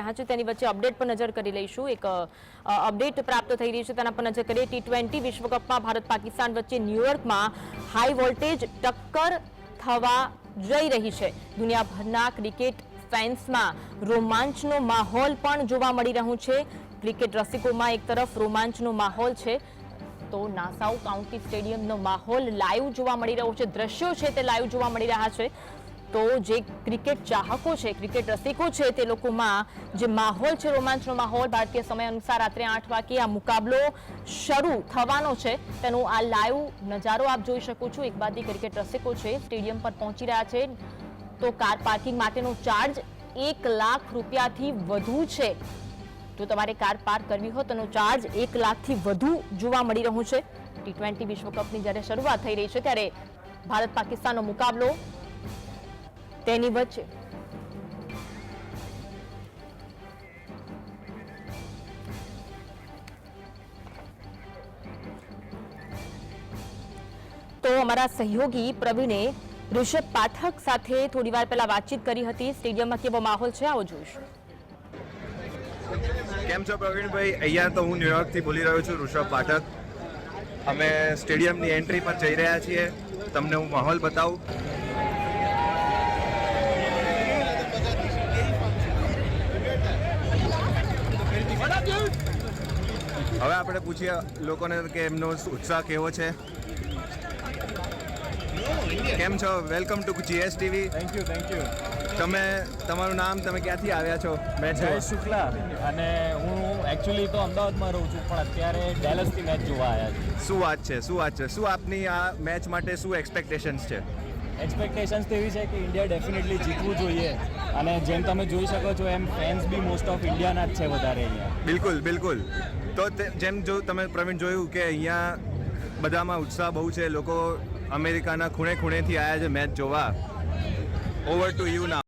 રહ્યા છે, તેની વચ્ચે અપડેટ પર નજર કરી લઈશું. એક અપડેટ પ્રાપ્ત થઈ રહી છે, તેના પર નજર કરીએ. ટી ટ્વેન્ટી વિશ્વકપમાં ભારત પાકિસ્તાન વચ્ચે ન્યુયોર્કમાં હાઈ વોલ્ટેજ ટક્કર થવા જઈ રહી છે. દુનિયાભરના ક્રિકેટ ફેન્સમાં રોમાંચનો માહોલ પણ જોવા મળી રહ્યું છે. ક્રિકેટ રસિકોમાં એક તરફ રોમાંચનો માહોલ છે. તો નાસાઉ કાઉન્ટી સ્ટેડિયમનો માહોલ લાઈવ જોવા મળી રહ્યો છે. દ્રશ્યો છે તે લાઈવ જોવા મળી રહ્યા છે. તો જે ક્રિકેટ ચાહકો છે, ક્રિકેટ રસિકો છે, તે લોકોમાં જે માહોલ છે, રોમાંચનો માહોલ ભારતીય સમય અનુસાર રાત્રે આઠ વાગે આ મુકાબલો શરૂ થવાનો છે. તેનો આ લાઈવ નજારો આપ જોઈ શકો છો. એક બાદ ક્રિકેટ રસિકો છે, સ્ટેડિયમ પર પહોંચી રહ્યા છે. તો કાર પાર્કિંગ માટેનો ચાર્જ એક લાખ રૂપિયાથી વધુ છે. જો તમારે કાર પાર્ક કરવી હોય, તેનો ચાર્જ એક લાખથી વધુ જોવા મળી રહ્યું છે. ટી ટ્વેન્ટી વિશ્વકપની જ્યારે શરૂઆત થઈ રહી છે, ત્યારે ભારત પાકિસ્તાનનો મુકાબલો તેની વચ્ચે. તો અમારા સહયોગી પ્રવીણે ઋષભ પાઠક સાથે થોડી વાર પહેલા વાતચીત કરી હતી. સ્ટેડિયમમાં કેવો માહોલ છે, આવો જોઈશું. કેમ છો પ્રવીણભાઈ? અહીંયા તો હું ન્યુયોર્કથી બોલી રહ્યો છું, ઋષભ પાઠક. અમે સ્ટેડિયમની એન્ટ્રી પર જઈ રહ્યા છીએ. તમને હું માહોલ બતાવું. હવે આપણે પૂછીએ લોકોને કે એમનો ઉત્સાહ કેવો છે? કેમ છો? Welcome to GSTV thank you thank you તમે તમારું નામ તમે ક્યાંથી આવ્યા છો? મેચ જય શુક્લા અને હું એકચ્યુઅલી તો અમદાવાદમાં રહું છું પણ અત્યારે ડેલસથી મેચ જોવા આવ્યા છું. શું વાત છે? શું વાત છે? શું આપની આ મેચ માટે શું એક્સપેક્ટેશન્સ છે? એક્સપેક્ટેશન્સ તો એવી છે કે ઇન્ડિયા ડેફિનેટલી જીતવું જોઈએ. અને જેમ તમે જોઈ શકો છો, એમ ફેન્સ બી મોસ્ટ ઓફ ઇન્ડિયાના જ છે વધારે અહીંયા. બિલકુલ બિલકુલ. તો જેમ જો તમે પ્રવીણ જોયું કે અહીંયા બધામાં ઉત્સાહ બહુ છે, લોકો અમેરિકાના ખૂણે ખૂણેથી આવ્યા છે મેચ જોવા. ઓવર ટુ યુ ના